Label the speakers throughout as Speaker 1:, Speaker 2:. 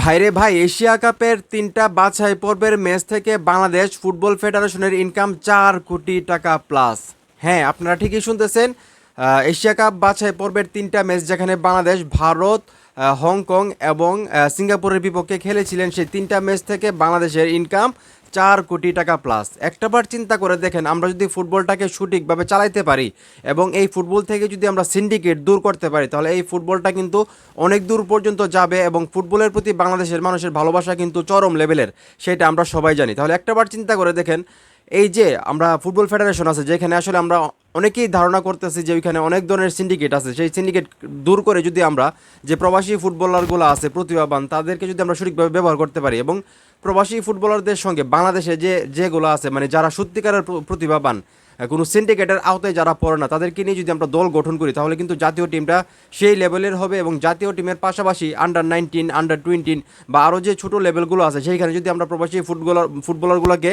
Speaker 1: ভাইরে ভাই, এশিয়া কাপের তিনটা বাছাই পর্বের ম্যাচ থেকে বাংলাদেশ ফুটবল ফেডারেশনের ইনকাম চার কোটি টাকা প্লাস। হ্যাঁ আপনারা ঠিকই শুনতেছেন এশিয়া কাপ বাছাই পর্বের তিনটা ম্যাচ যেখানে বাংলাদেশ, ভারত হংকং এবং সিঙ্গাপুরের বিপক্ষে খেলেছিলেন, সেই তিনটা ম্যাচ থেকে বাংলাদেশের ইনকাম চার কোটি টাকা প্লাস একটাবার চিন্তা করে দেখেন, আমরা যদি ফুটবলটাকে সঠিকভাবে চালাইতে পারি এবং এই ফুটবল থেকে যদি আমরা সিন্ডিকেট দূর করতে পারি, তাহলে এই ফুটবলটা কিন্তু অনেক দূর পর্যন্ত যাবে এবং ফুটবলের প্রতি বাংলাদেশের মানুষের ভালোবাসা কিন্তু চরম লেভেলের সেটা আমরা সবাই জানি। তাহলে একটাবার চিন্তা করে দেখেন এই যে আমরা ফুটবল ফেডারেশন আছে, যেখানে আসলে আমরা অনেকেই ধারণা করতেছি যে ওইখানে অনেক ধরনের সিন্ডিকেট আছে। সেই সিন্ডিকেট দূর করে যদি আমরা যে প্রবাসী ফুটবলারগুলো আছে, প্রতিভাবান, তাদেরকে যদি আমরা সঠিকভাবে ব্যবহার করতে পারি এবং প্রবাসী ফুটবলারদের সঙ্গে বাংলাদেশে যে, যেগুলো আছে মানে যারা সত্যিকারের প্রতিভাবান কোনো সিন্ডিকেটের আওতায় যারা পড়ে না, তাদেরকে নিয়ে যদি আমরা দল গঠন করি, তাহলে কিন্তু জাতীয় টিমটা সেই লেভেলের হবে এবং জাতীয় টিমের পাশাপাশি আন্ডার নাইনটিন আন্ডার টোয়েন্টিন বা আরও যে ছোটো লেভেলগুলো আছে, সেইখানে যদি আমরা প্রবাসী ফুটবলার ফুটবলারগুলোকে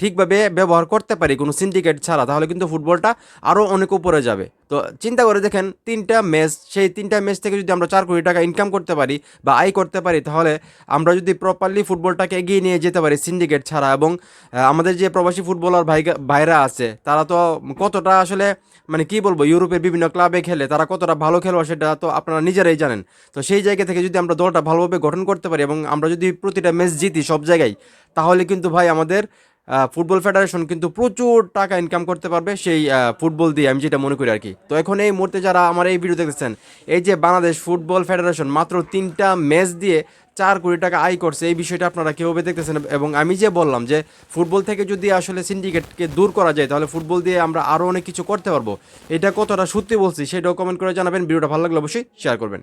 Speaker 1: ঠিকভাবে ব্যবহার করতে পারি কোনো সিন্ডিকেট ছাড়া, তাহলে কিন্তু ফুটবলটা আরও অনেক উপরে যাবে। তো চিন্তা করে দেখেন তিনটা ম্যাচ সেই তিনটা ম্যাচ থেকে যদি আমরা চার কোটি টাকা ইনকাম করতে পারি বা আয় করতে পারি, তাহলে আমরা যদি প্রপারলি ফুটবলটাকে এগিয়ে নিয়ে যেতে পারি সিন্ডিকেট ছাড়া এবং আমাদের যে প্রবাসী ফুটবলার ভাই ভাইরা আছে, তারা তো কতটা আসলে মানে কি বলব, ইউরোপের বিভিন্ন ক্লাবে খেলে, তারা কতটা ভালো খেলোয়াড় সেটা তো আপনারা নিজেরাই জানেন। তো সেই জায়গা থেকে যদি আমরা দলটা ভালোভাবে গঠন করতে পারি এবং আমরা যদি প্রতিটা ম্যাচ জিতি সব জায়গায়, তাহলে কিন্তু ভাই আমাদের ফুটবল ফেডারেশন কিন্তু প্রচুর টাকা ইনকাম করতে পারবে সেই ফুটবল দিয়ে, আমি যেটা মনে করি আর কি। তো এখন এই মুহূর্তে যারা আমার এই ভিডিও দেখতেছেন, এই যে বাংলাদেশ ফুটবল ফেডারেশন মাত্র তিনটা ম্যাচ দিয়ে চার কোটি টাকা আয় করছে, এই বিষয়টা আপনারা কীভাবে দেখতেছেন? এবং আমি যে বললাম যে ফুটবল থেকে যদি আসলে সিন্ডিকেটকে দূর করা যায়, তাহলে ফুটবল দিয়ে আমরা আরও অনেক কিছু করতে পারব। এটা কতটা সত্যি বলছি, সেটাও কমেন্ট করে জানাবেন। ভিডিওটা ভালো লাগলে অবশ্যই শেয়ার করবেন।